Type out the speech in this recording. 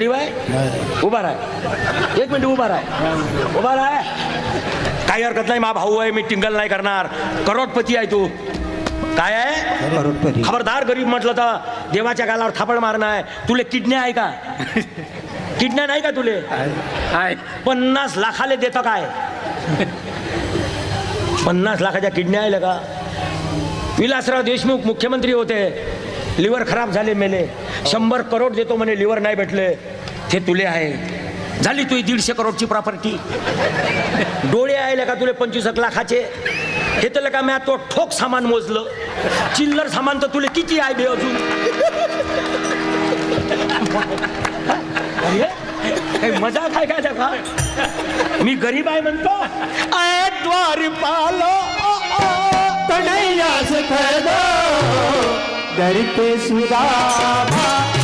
गरीब आहे उभा राह एक मिनिट उभा राह उभा राह काही हरकत नाही मा भाऊ आहे मी टिंगल नाही करणार. करोडपती आहे तू. काय आहे? करोडपती. खबरदार गरीब म्हटलं तर देवाच्या गालावर थापड मारणं आहे. तुले किडन्या आहे का? किडन्या नाही का तुले? पन्नास लाखाले देतं काय? पन्नास लाखाच्या किडन्या आहे का विलासराव देशमुख मुख्यमंत्री होते. लिव्हर खराब झाले मेले. शंभर करोड देतो म्हणे लिव्हर नाही भेटले. ते तुले आहे. झाली तुझी दीडशे करोडची प्रॉपर्टी डोळे आहे का तुले पंचवीस एक लाखाचे? हे तर का मी तो ठोक सामान मोजलं. चिल्लर सामान तर तुले किती आहे बे अजून? मजा काय काय मी गरीब आहे म्हणतो. आय करते सुधा